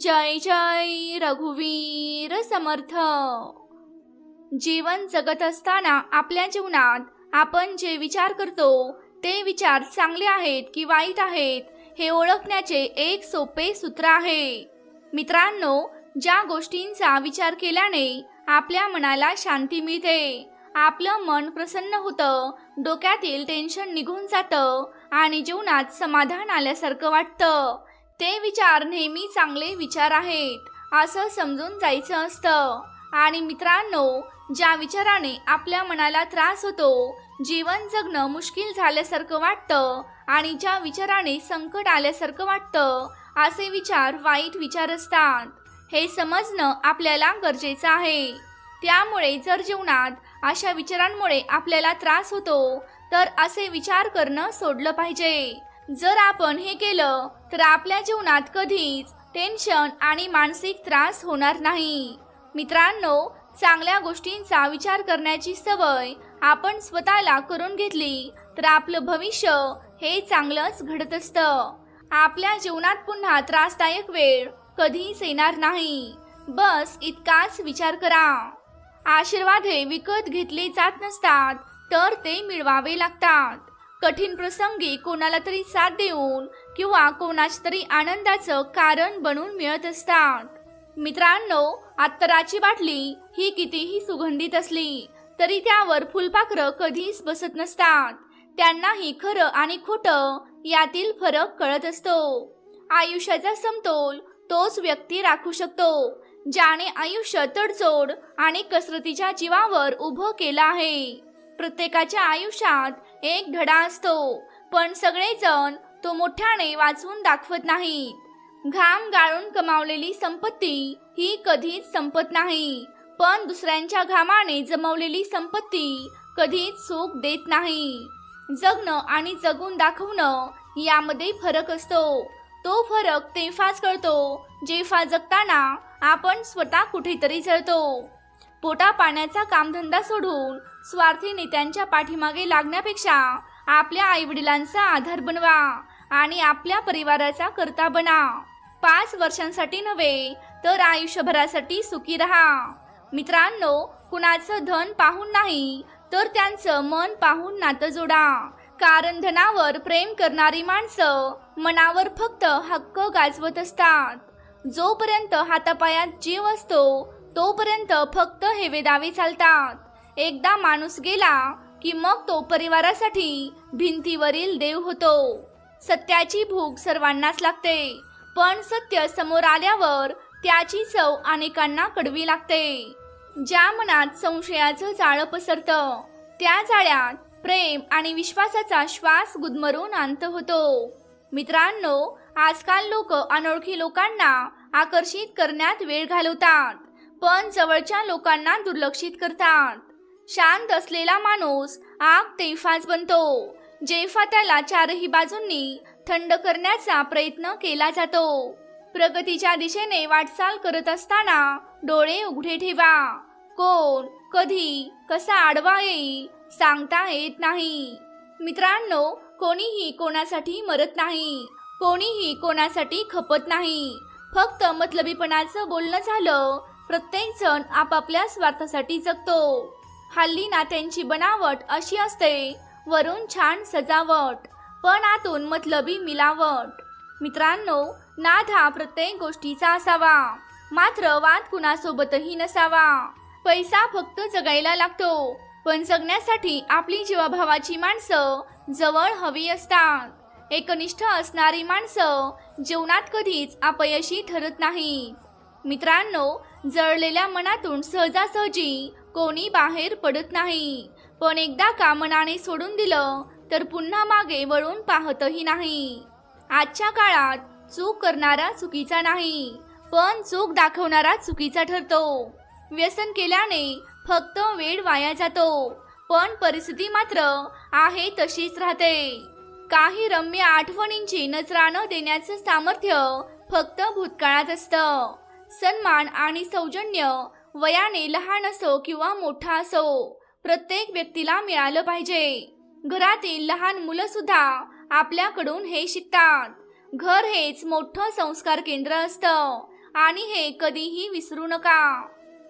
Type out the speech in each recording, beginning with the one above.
जय जय रघुवीर समर्थ. जीवन जगत असताना आपल्या जीवनात आपण जे विचार करतो ते विचार चांगले आहेत की वाईट आहेत हे ओळखण्याचे एक सोपे सूत्र आहे. मित्रांनो ज्या गोष्टींचा विचार केल्याने आपल्या मनाला शांती मिळते आपलं मन प्रसन्न होतं डोक्यातील टेन्शन निघून जातं आणि जीवनात समाधान आल्यासारखं वाटतं. ते विचार नेहमी चांगले विचार आहेत असं समजून जायचं असतं. आणि मित्रांनो ज्या विचाराने आपल्या मनाला त्रास होतो जीवन जगणं मुश्किल झाल्यासारखं वाटतं आणि ज्या विचाराने संकट आल्यासारखं वाटतं असे विचार वाईट विचार असतात. हे समजणं आपल्याला गरजेचं आहे. त्यामुळे जर जीवनात अशा विचारांमुळे आपल्याला त्रास होतो तर असे विचार करणं सोडलं पाहिजे. जर आपण हे केलं तर आपल्या जीवनात कधीच टेन्शन आणि मानसिक त्रास होणार नाही. मित्रांनो चांगल्या गोष्टींचा विचार करण्याची सवय आपण स्वतःला करून घेतली तर आपलं भविष्य हे चांगलंच घडत असतं. आपल्या जीवनात पुन्हा त्रासदायक वेळ कधीच येणार नाही. बस इतकाच विचार करा. आशीर्वाद हे विकत घेतले जात नसतात तर ते मिळवावे लागतात. कठीण प्रसंगी कोणाला तरी साथ देऊन किंवा कोणाच्या तरी आनंदाचं कारण बनून मिळत असतात. मित्रांनो अत्तराची बाटली ही कितीही सुगंधित असली तरी त्यावर फुलपाखरं कधीच बसत नसतात. त्यांनाही खरं आणि खोटं यातील फरक कळत असतो. आयुष्याचा समतोल तोच व्यक्ती राखू शकतो ज्याने आयुष्य तडजोड आणि कसरतीच्या जीवावर उभं केलं आहे. प्रत्येकाच्या आयुष्यात एक धडा असतो. पण सगळेजण तो मोठ्याने वाचवून दाखवत नाहीत. घाम गाळून कमावलेली संपत्ती ही कधीच संपत नाही. पण दुसऱ्यांच्या घामाने जमवलेली संपत्ती कधीच सुख देत नाही. जगणं आणि जगून दाखवणं यामध्ये फरक असतो. तो फरक तेव्हाच कळतो. जेव्हा जगताना आपण स्वतः कुठेतरी जळतो. पोटा पाण्याचा कामधंदा सोडून स्वार्थी नेत्यांच्या पाठीमागे लागण्यापेक्षा आपल्या आईवडिलांचा आधार बनवा आणि आपल्या परिवाराचा करता बना. पाच वर्षांसाठी नव्हे तर आयुष्यभरासाठी सुखी राहा. मित्रांनो कुणाचं धन पाहून नाही तर त्यांचं मन पाहून नातं जोडा. कारण धनावर प्रेम करणारी माणसं मनावर फक्त हक्क गाजवत असतात. जोपर्यंत हातापायात जीव असतो तोपर्यंत फक्त हेवे दावे चालतात. एकदा माणूस गेला की मग तो परिवारासाठी भिंतीवरील देव होतो. सत्याची भूक सर्वांनाच लागते पण सत्य समोर आल्यावर त्याची चव अनेकांना कडवी लागते. ज्या मनात संशयाचं जाळं पसरतं त्या जाळ्यात प्रेम आणि विश्वासाचा श्वास गुदमरून अंत होतो. मित्रांनो आजकाल लोक अनोळखी लोकांना आकर्षित करण्यात वेळ घालवतात. पण जवळच्या लोकांना दुर्लक्षित करतात. शांत असलेला माणूस आग तेफाच बनतो. जेफा त्याला चारही बाजूंनी थंड करण्याचा प्रयत्न केला जातो. प्रगतीच्या दिशेने वाटचाल करत असताना डोळे उघडे ठेवा. कोण कधी कसा आडवा येईल सांगता येत नाही. मित्रांनो कोणीही कोणासाठी मरत नाही. कोणीही कोणासाठी खपत नाही. फक्त मतलबीपणाचं बोलणं झालं प्रत्येक जण आपापल्या स्वार्थासाठी जगतो. हल्ली नात्यांची बनावट अशी असते वरून छान सजावट पण आतून मतलबी मिलावट. मित्रांनो नाद हा प्रत्येक गोष्टीचा असावा. मात्र वाद कुणासोबतही नसावा. पैसा फक्त जगायला लागतो पण जगण्यासाठी आपली जीवाभावाची माणसं जवळ हवी असतात. एकनिष्ठ असणारी माणसं जीवनात कधीच अपयशी ठरत नाही मित्रांनो जळलेल्या मनातून सहजासहजी कोणी बाहेर पडत नाही. पण एकदा का मनाने सोडून दिलं तर पुन्हा मागे वळून पाहतही नाही. आजच्या काळात चूक करणारा चुकीचा नाही पण चूक दाखवणारा चुकीचा ठरतो. व्यसन केल्याने फक्त वेळ वाया जातो पण परिस्थिती मात्र आहे तशीच राहते. काही रम्य आठवणींची नजरानं देण्याचं सामर्थ्य फक्त भूतकाळात असतं. सन्मान आणि सौजन्य वयाने लहान असो किंवा मोठा असो प्रत्येक व्यक्तीला मिळालं पाहिजे. घरातील लहान मुलं सुद्धा आपल्याकडून हे शिकतात. घर हेच मोठं संस्कार केंद्र असतं आणि हे कधीही विसरू नका.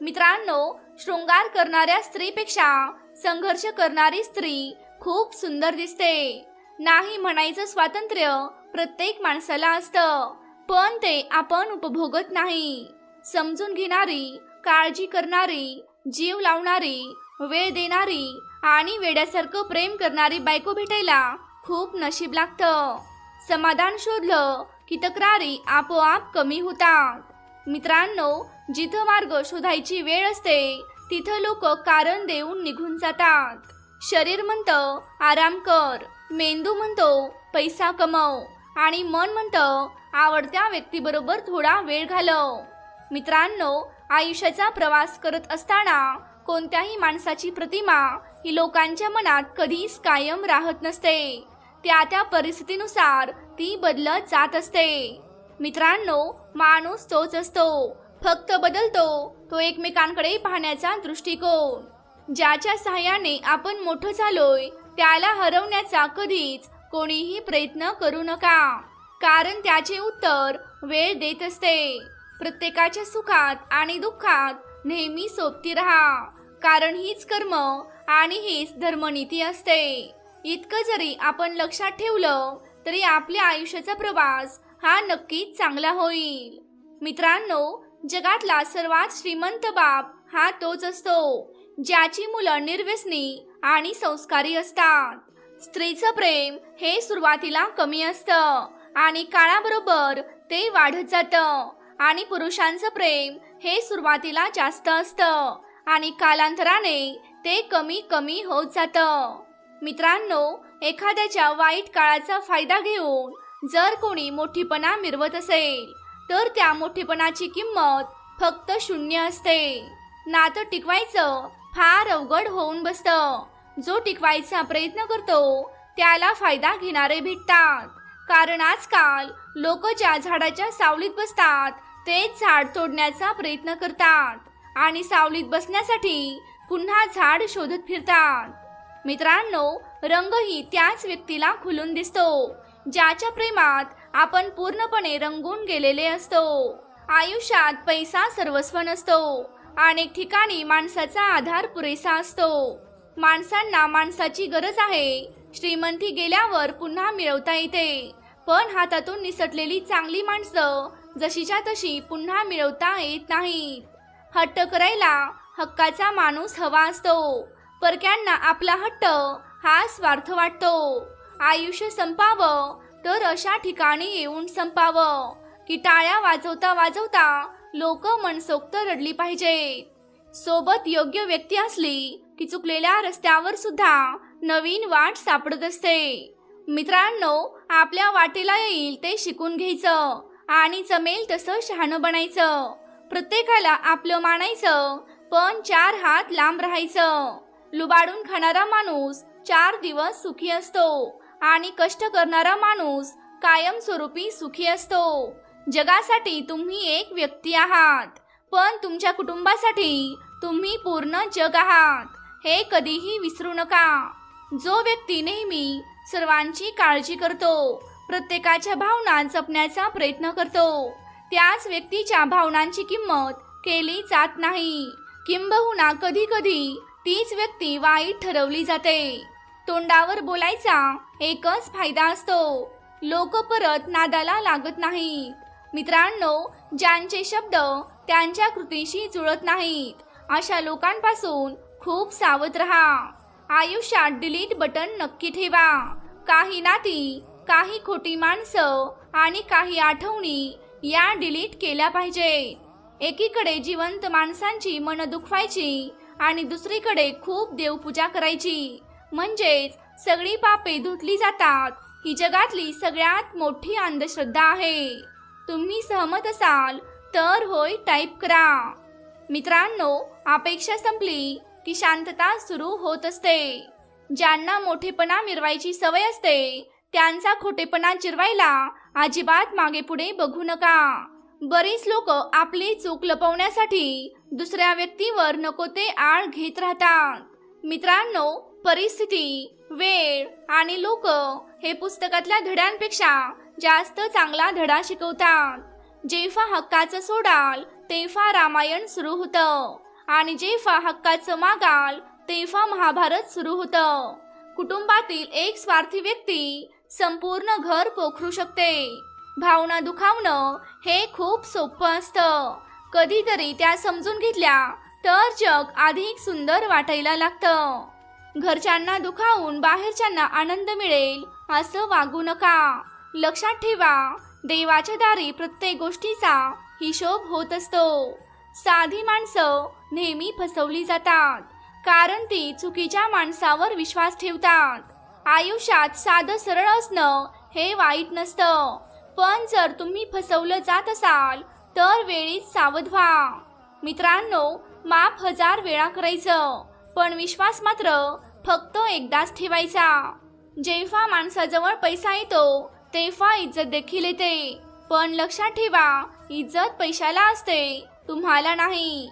मित्रांनो शृंगार करणाऱ्या स्त्रीपेक्षा संघर्ष करणारी स्त्री खूप सुंदर दिसते. नाही म्हणायचं स्वातंत्र्य प्रत्येक माणसाला असतं. पण ते आपण उपभोगत नाही. समजून घेणारी काळजी करणारी जीव लावणारी वेळ देणारी आणि वेड्यासारखं प्रेम करणारी बायको भेटायला खूप नशीब लागतं. समाधान शोधलं की तक्रारी आपोआप कमी होतात. मित्रांनो जिथं मार्ग शोधायची वेळ असते तिथं लोक कारण देऊन निघून जातात. शरीर म्हणतं आराम कर. मेंदू म्हणतो पैसा कमव. आणि मन म्हणतं आवडत्या व्यक्तीबरोबर थोडा वेळ घालव. मित्रांनो आयुष्याचा प्रवास करत असताना कोणत्याही माणसाची प्रतिमा ही लोकांच्या मनात कधीच कायम राहत नसते. त्या त्या परिस्थितीनुसार ती बदलत जात असते. मित्रांनो माणूस तोच असतो. फक्त बदलतो तो एकमेकांकडे पाहण्याचा दृष्टिकोन. ज्याच्या सहाय्याने आपण मोठं झालोय त्याला हरवण्याचा कधीच कोणीही प्रयत्न करू नका. कारण त्याचे उत्तर वेळ देत असते. प्रत्येकाच्या सुखात आणि दुःखात नेहमी सोबती राहा. कारण हीच कर्म आणि हीच धर्मनीती असते. इतकं जरी आपण लक्षात ठेवलं तरी आपल्या आयुष्याचा प्रवास हा नक्कीच चांगला होईल. मित्रांनो जगातला सर्वात श्रीमंत बाप हा तोच असतो ज्याची मुलं निर्व्यसनी आणि संस्कारी असतात. स्त्रीचं प्रेम हे सुरुवातीला कमी असतं आणि काळाबरोबर ते वाढत जातं. आणि पुरुषांचं प्रेम हे सुरुवातीला जास्त असतं आणि कालांतराने ते कमी कमी होत जातं. मित्रांनो एखाद्याच्या वाईट काळाचा फायदा घेऊन जर कोणी मोठीपणा मिरवत असेल तर त्या मोठेपणाची किंमत फक्त शून्य असते. नातं टिकवायचं फार अवघड होऊन बसतं. जो टिकवायचा प्रयत्न करतो त्याला फायदा घेणारे भेटतात. कारण आजकाल लोक ज्या झाडाच्या सावलीत बसतात तेच झाड तोडण्याचा प्रयत्न करतात. आणि सावलीत बसण्यासाठी पुन्हा झाड शोधत फिरतात. मित्रांनो रंगही त्याच व्यक्तीला खुलून दिसतो ज्याच्या प्रेमात आपण पूर्णपणे रंगून गेलेले असतो. आयुष्यात पैसा सर्वस्व नसतो अनेक ठिकाणी माणसाचा आधार पुरेसा असतो. माणसांना माणसाची गरज आहे श्रीमंती गेल्यावर पुन्हा मिळवता येते. पण हातातून निसटलेली चांगली माणसं जशीच्या तशी पुन्हा मिळवता येत नाहीत. हट्ट करायला हक्काचा माणूस हवा असतो. परक्यांना आपला हट्ट हा स्वार्थ वाटतो. आयुष्य संपावं तर अशा ठिकाणी येऊन संपावं. की टाळ्या वाजवता वाजवता लोक मनसोक्त रडली पाहिजे सोबत योग्य व्यक्ती असली की चुकलेल्या रस्त्यावर सुद्धा नवीन वाट सापडत असते. मित्रांनो आपल्या वाटेला येईल ते शिकून घ्यायचं आणि जमेल तसं शहाणं बनायचं. प्रत्येकाला आपलं मानायचं पण चार हात लांब राहायचं. लुबाडून खाणारा माणूस चार दिवस सुखी असतो आणि कष्ट करणारा माणूस कायमस्वरूपी सुखी असतो. जगासाठी तुम्ही एक व्यक्ती आहात पण तुमच्या कुटुंबासाठी तुम्ही पूर्ण जग आहात. हे कधीही विसरू नका. जो व्यक्ती नेहमी सर्वांची काळजी करतो. प्रत्येकाच्या भावना जपण्याचा प्रयत्न करतो. त्याच व्यक्तीच्या भावनांची किंमत केली जात नाही. किंबहुना कधी कधी तीच व्यक्ती वाईट ठरवली जाते. तोंडावर बोलायचा एकच फायदा असतो. लोक परत नादाला लागत नाहीत. मित्रांनो ज्यांचे शब्द त्यांच्या कृतीशी जुळत नाहीत अशा लोकांपासून खूप सावध राहा. आयुष्यात डिलीट बटन नक्की ठेवा. काही नाती काही खोटी माणसं आणि काही आठवणी या डिलीट केल्या पाहिजे. एकीकडे जिवंत माणसांची मन दुखवायची आणि दुसरीकडे खूप देवपूजा करायची. म्हणजेच सगळी पापे धुतली जातात. ही जगातली सगळ्यात मोठी अंधश्रद्धा आहे. तुम्ही सहमत असाल तर होय टाईप करा. मित्रांनो अपेक्षा संपली की शांतता सुरू होत असते. ज्यांना मोठेपणा मिरवायची सवय असते त्यांचा खोटेपणा चिरवायला अजिबात मागे पुढे बघू नका. बरीच लोक आपली चूक लपवण्यासाठी दुसऱ्या व्यक्तीवर नको ते आळ घेत राहतात. मित्रांनो परिस्थिती वेळ आणि लोक हे पुस्तकातल्या धड्यांपेक्षा जास्त चांगला धडा शिकवतात. जेव्हा हक्काचं सोडाल तेव्हा रामायण सुरू होतं. आणि जेव्हा हक्काचं मागाल तेव्हा महाभारत सुरू होतं. कुटुंबातील एक स्वार्थी व्यक्ती संपूर्ण घर पोखरू शकते. भावना दुखावणं हे खूप सोपं असतं. कधीतरी त्या समजून घेतल्या तर जग अधिक सुंदर वाटायला लागतं. घरच्यांना दुखावून बाहेरच्यांना आनंद मिळेल असं वागू नका. लक्षात ठेवा देवाच्या दारी प्रत्येक गोष्टीचा हिशोब होत असतो. साधी माणसं नेहमी फसवली जातात. कारण ती चुकीच्या माणसावर विश्वास ठेवतात. आयुष्यात साधं सरळ असणं हे वाईट नसतं. पण जर तुम्ही फसवलं जात असाल तर वेळीच सावध व्हा. मित्रांनो माफ हजार वेळा करायचं पण विश्वास मात्र फक्त एकदाच ठेवायचा. जेव्हा माणसाजवळ पैसा येतो तेव्हा इज्जत देखील येते. पण लक्षात ठेवा इज्जत पैशाला असते तुम्हाला नाही.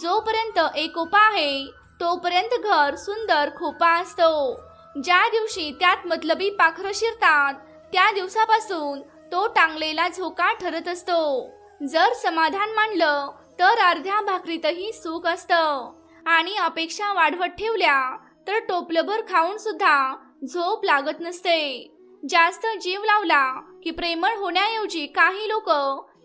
जोपर्यंत एकोपा आहे तोपर्यंत घर सुंदर खोपा असतो. ज्या दिवशी त्यात मतलबी पाखरं शिरतात त्या दिवसापासून तो टांगलेला झोका ठरत असतो. जर समाधान मानलं तर अर्ध्या भाकरीतही सुख असतं. आणि अपेक्षा वाढवत ठेवल्या तर टोपलभर खाऊन सुद्धा झोप लागत नसते. जास्त जीव लावला की प्रेमळ होण्याऐवजी काही लोक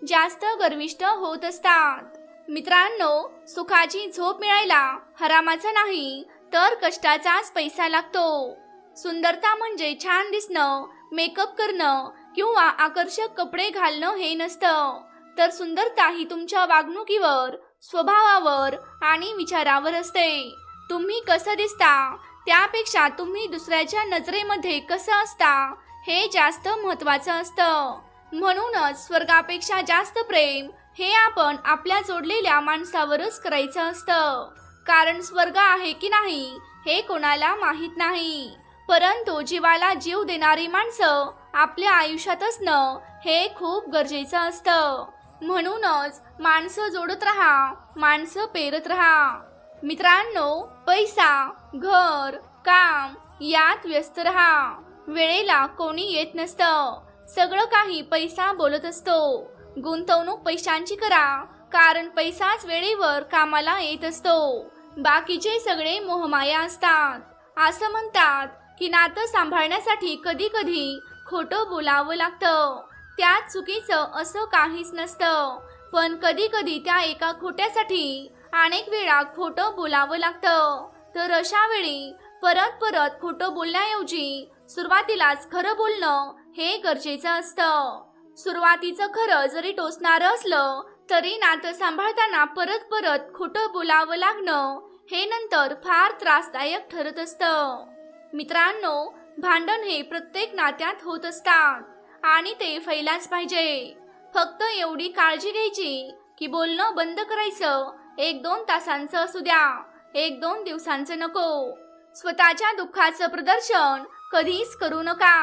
जास्त गर्विष्ट होत असतात. मित्रांनो सुखाची झोप मिळायला हरामाचा नाही तर कष्टाचाच पैसा लागतो. सुंदरता म्हणजे छान दिसणं मेकअप करणं किंवा आकर्षक कपडे घालणं हे नसतं. तर सुंदरता ही तुमच्या वागणुकीवर स्वभावावर आणि विचारावर असते. तुम्ही कसं दिसता त्यापेक्षा तुम्ही दुसऱ्याच्या नजरेमध्ये कसं असता हे जास्त महत्वाचं असतं. म्हणूनच स्वर्गापेक्षा जास्त प्रेम हे आपण आपल्या जोडलेल्या माणसावरच करायचं असतं. कारण स्वर्ग आहे की नाही हे कोणाला माहीत नाही. परंतु जीवाला जीव देणारी माणसं आपल्या आयुष्यात असणं हे खूप गरजेचं असतं. म्हणूनच माणसं जोडत राहा माणसं पेरत राहा. मित्रांनो पैसा घर काम यात व्यस्त राहा. वेळेला कोणी येत नसतं. सगळं काही पैसा बोलत असतो. गुंतवणूक पैशांची करा कारण पैसाच वेळेवर कामाला येत असतो. बाकीचे सगळे मोहमाया असतात. असं म्हणतात की नातं सांभाळण्यासाठी कधी कधी खोटं बोलावं लागतं. त्यात चुकीचं असं काहीच नसतं. पण कधी कधी त्या एका खोट्यासाठी अनेक वेळा खोटं बोलावं लागतं. तर अशा वेळी परत परत खोटं बोलण्याऐवजी सुरुवातीलाच खरं बोलणं हे गरजेचं असतं. सुरुवातीचं खरं जरी टोचणारं असलं तरी नातं सांभाळताना परत परत खोटं बोलावं लागणं हे नंतर फार त्रासदायक ठरत असतं. मित्रांनो भांडण हे प्रत्येक नात्यात होत असतात आणि ते फैलाच पाहिजे. फक्त एवढी काळजी घ्यायची की बोलणं बंद करायचं एक दोन तासांचं असू द्या एक दोन दिवसांचं नको. स्वतःच्या दुःखाचं प्रदर्शन कधीच करू नका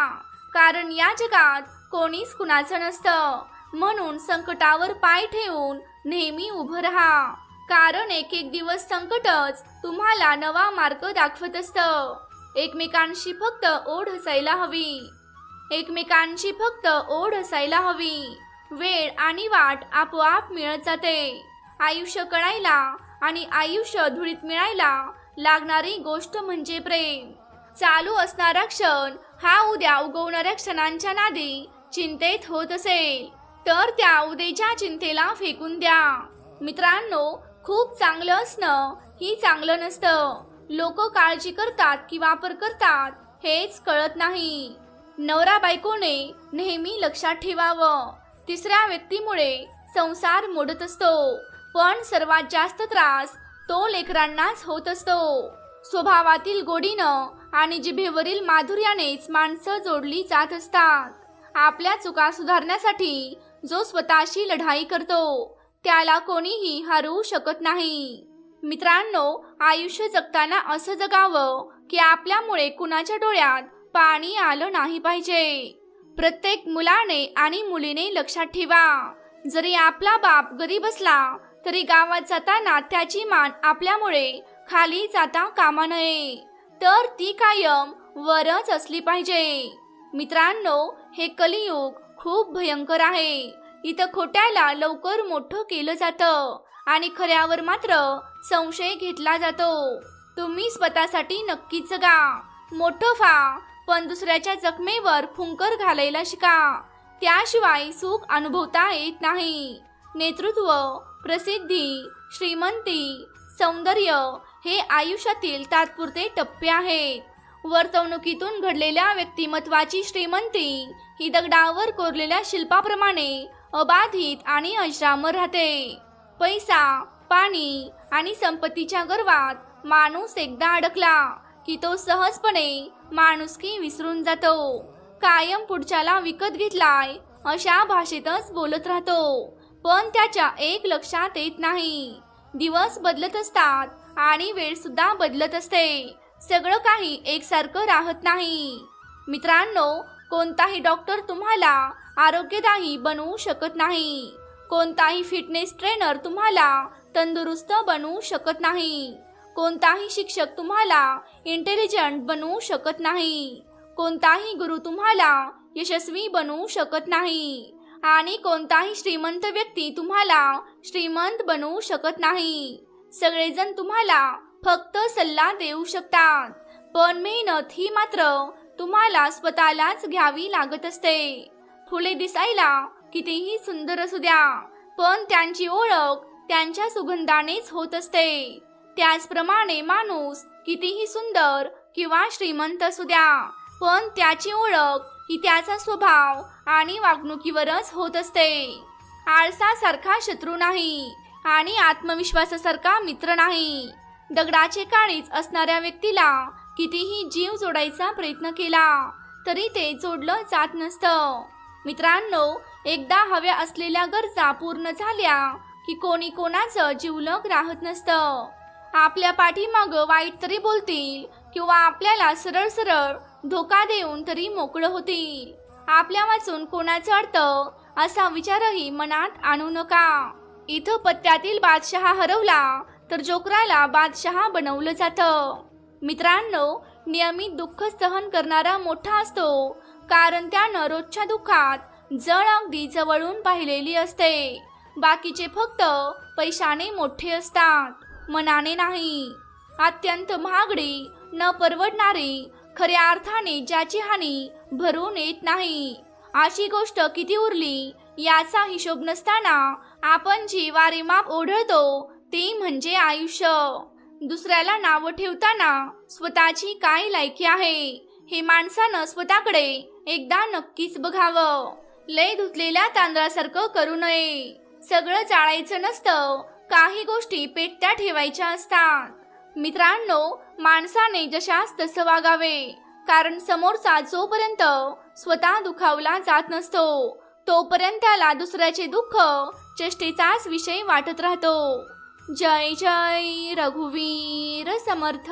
कारण या जगात कोणीच कुणाचं नसतं. म्हणून संकटावर पाय ठेवून नेहमी उभं राहा. कारण एक एक दिवस संकटच तुम्हाला नवा मार्ग दाखवत असतं. एकमेकांशी फक्त ओढ हसायला हवी. एकमेकांची फक्त ओढ असायला हवी. वेळ आणि वाट आपोआप मिळत जाते. आयुष्य कळायला आणि आयुष्य धुळीत मिळायला लागणारी गोष्ट म्हणजे प्रेम. चालू असणारा क्षण हा उद्या उगवणाऱ्या क्षणांच्या नादी चिंतेत होत असेल तर त्या उद्याच्या चिंतेला फेकून द्या. मित्रांनो खूप चांगलं असणं ही चांगलं नसतं. लोक काळजी करतात की वापर करतात हेच कळत नाही. नवरा बायकोने नेहमी लक्षात ठेवावं. तिसऱ्या व्यक्तीमुळे संसार मोडत असतो पण सर्वात जास्त त्रास तो लेकरांनाच होत असतो. स्वभावातील गोडीनं आणि जिभेवरील माधुर्यानेच माणसं जोडली जात असतात. आपल्या चुका सुधारण्यासाठी जो स्वतःशी लढाई करतो त्याला कोणीही हरवू शकत नाही. मित्रांनो आयुष्य जगताना असं जगावं की आपल्यामुळे कुणाच्या डोळ्यात पाणी आलं नाही पाहिजे. प्रत्येक मुलाने आणि मुलीने लक्षात ठेवा जरी आपला बाप गरीब असला तरी गावात जाताना त्याची मान आपल्यामुळे खाली जाता कामा नये. तर ती कायम वरच असली पाहिजे. मित्रांनो हे कलियुग खूप भयंकर आहे. इथं खोट्याला लवकर मोठं केलं जातं आणि खऱ्यावर मात्र संशय घेतला जातो. तुम्ही स्वतःसाठी नक्कीच जगा. मोठं फा पण दुसऱ्याच्या जखमेवर फुंकर घालायला शिका. त्याशिवाय सुख अनुभवता येत नाही. नेतृत्व प्रसिद्धी श्रीमंती सौंदर्य हे आयुष्यातील तात्पुरते टप्पे आहेत. वर्तवणुकीतून घडलेल्या व्यक्तिमत्वाची श्रीमंती. ही दगडावर कोरलेल्या शिल्पाप्रमाणे अबाधित आणि अश्राम राहते. पैसा पाणी आणि संपत्तीच्या गर्वात माणूस एकदा अडकला की तो सहजपणे माणुसकी विसरून जातो. कायम पुढच्याला विकत घेतलाय अशा भाषेतच बोलत राहतो. पण त्याच्या एक लक्षात येत नाही. दिवस बदलत असतात आणि वेळ सुद्धा बदलत असते. सगळं काही एकसारखं राहत नाही. मित्रांनो कोणताही डॉक्टर तुम्हाला आरोग्यदायी बनवू शकत नाही. कोणताही फिटनेस ट्रेनर तुम्हाला तंदुरुस्त बनवू शकत नाही. कोणताही शिक्षक तुम्हाला इंटेलिजंट बनवू शकत नाही. कोणताही गुरु तुम्हाला यशस्वी बनवू शकत नाही. आणि कोणताही श्रीमंत व्यक्ती तुम्हाला श्रीमंत बनवू शकत नाही. सगळेजण तुम्हाला फक्त सल्ला देऊ शकतात. पण मेहनत ही मात्र तुम्हाला स्वतःलाच घ्यावी लागत असते. फुले दिसायला कितीही सुंदर असू द्या पण त्यांची ओळख त्यांच्या सुगंधानेच होत असते. त्याचप्रमाणे माणूस कितीही सुंदर किंवा श्रीमंत असू द्या पण त्याची ओळख ही त्याचा स्वभाव आणि वागणुकीवरच होत असते. आळसासारखा शत्रू नाही आणि आत्मविश्वासासारखा मित्र नाही. दगडाचे काळीच असणाऱ्या व्यक्तीला कितीही जीव जोडायचा प्रयत्न केला तरी ते जोडलं जात नसतं. मित्रांनो एकदा हव्या असलेल्या गरजा पूर्ण झाल्या की कोणी कोणाचं जीवलग राहत नसतं. आपल्या पाठीमाग वाईट तरी बोलतील किंवा आपल्याला सरळ सरळ धोका देऊन तरी मोकळं होतील. आपल्या वाचून कोणाचं अर्थ असा विचारही मनात आणू नका. इथं पत्त्यातील बादशहा हरवला तर जोकराला बादशहा बनवलं जातं. मित्रांनो नियमित दुःख सहन करणारा मोठा असतो. कारण त्यानं रोजच्या दुःखात जळ अगदी जवळून पाहिलेली असते. बाकीचे फक्त पैशाने मोठे असतात. मनाने नाही. अत्यंत महागडी न परवडणारी खऱ्या अर्थाने ज्याची हानी भरून येत नाही. अशी गोष्ट किती उरली याचा हिशोब नसताना आपण जी वारेमाप ओढळतो ती म्हणजे आयुष्य. दुसऱ्याला नावं ठेवताना स्वतःची काय लायकी आहे हे माणसानं स्वतःकडे एकदा नक्कीच बघावं. लय धुतलेल्या तांदळासारखं करू नये. सगळं जाळायचं नसतं काही गोष्टी पेटत्या ठेवायच्या असतात. मित्रांनो माणसाने जशास तसं वागावे कारण समोरचा जोपर्यंत स्वतः दुखावला जात नसतो तोपर्यंत त्याला दुसऱ्याचे दुःख चेष्टेचाच विषय वाटत राहतो. जय जय रघुवीर समर्थ।